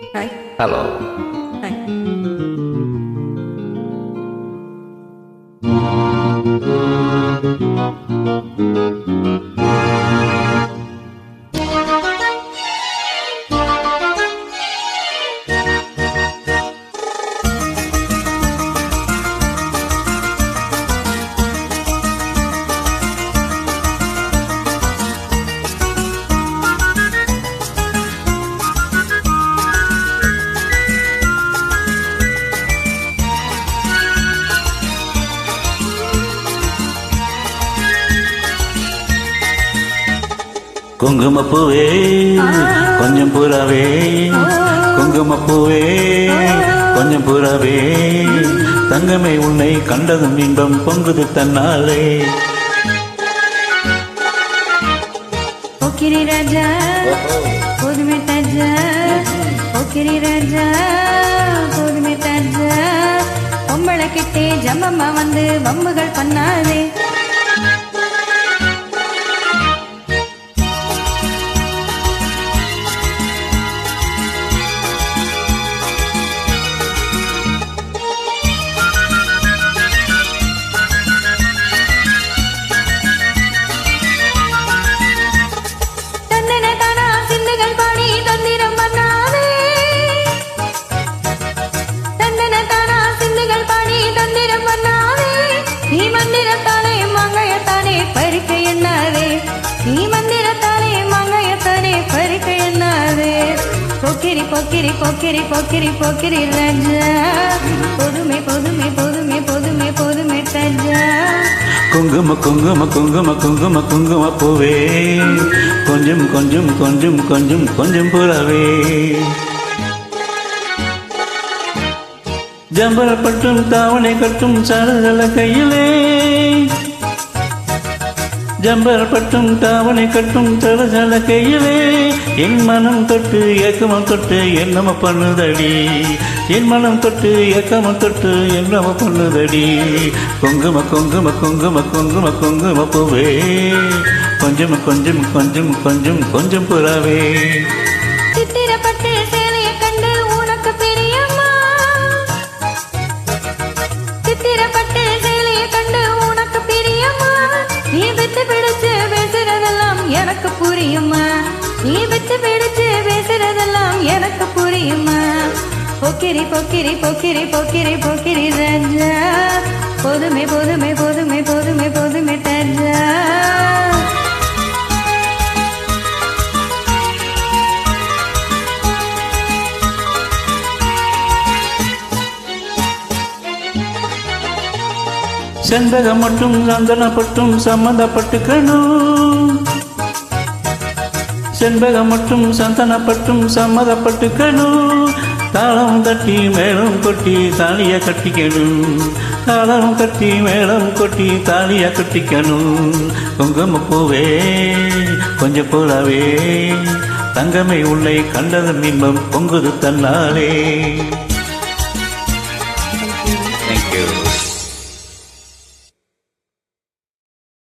Hi. Hello. Hi. Hi. குங்குமப்பூவே கொஞ்சம் புறவே குங்குமப்பூவே கொஞ்சம் புறவே. தங்கமே உன்னை கண்டதும் இன்பம் பொங்குது தன்னாலே. போக்கிரி ராஜா போதுமே தாஜா. போக்கிரி ராஜா போதுமே தாஜா. பொம்பளை கிட்டே ஜம்மம்மா வந்து வம்புகள் பண்ணாதே. பொக்கிரி பொக்கிரி பொக்கிரி பொக்கிரி பொக்கிரி ராஜா பொதுமை பொதுமை பொதுமை பொதுமை பொதுமை தஜா குங்கும குங்கும குங்கும குங்கும குங்கும பூவே கொஞ்சம் கொஞ்சம் கொஞ்சம் கொஞ்சம் கொஞ்சம் புறாவே ஜம்பர பட்டும் தாவணை கட்டும் சாரதள கையிலே. ஜம்பரப்பட்டும் தாவணை கட்டும் தரசல கையிலே. என் மனம் தொட்டு ஏக்கமம் தொட்டு என்னம பண்ணுதடி. என் மனம் தொட்டு ஏக்கமம் தொட்டு என்னம பண்ணுதடி. குங்கும குங்கும குங்கும குங்கும குங்கும பூவே. கொஞ்சம் கொஞ்சம் கொஞ்சம் கொஞ்சம் கொஞ்சம் புறாவே. சித்திரப்பட்டு கண்டு உனக்கு பிரியமா சித்திரப்பட்டு கண்டு உனக்கு பிரியமா நீ விட்டு பிடிச்சு பேசுறதெல்லாம் எனக்கு புரியுமா நீ பிடிச்சு பேசுறதெல்லாம் எனக்கு புரியுமா பொக்கிரி பொக்கிரி பொக்கிரி பொக்கிரி பொக்கிரி ராஜா. பொதுமை போதுமே போதுமே. செண்பகம் மட்டும் சந்தனப்பட்டும் சம்மந்தப்பட்டுக்கணும். செண்பகம் மட்டும் சந்தனப்பட்டும் சம்மதப்பட்டுக்கணும் தாளம் தட்டி மேளம் கொட்டி தாலிய கட்டிக்கணும். தாளம் கட்டி மேளம் கொட்டி தாலிய கட்டிக்கணும். குங்கும பூவே கொஞ்சம் போலாவே தங்கமே உன்னை கண்டதன் இன்பம் பொங்குது தன்னாலே. தேங்க்யூ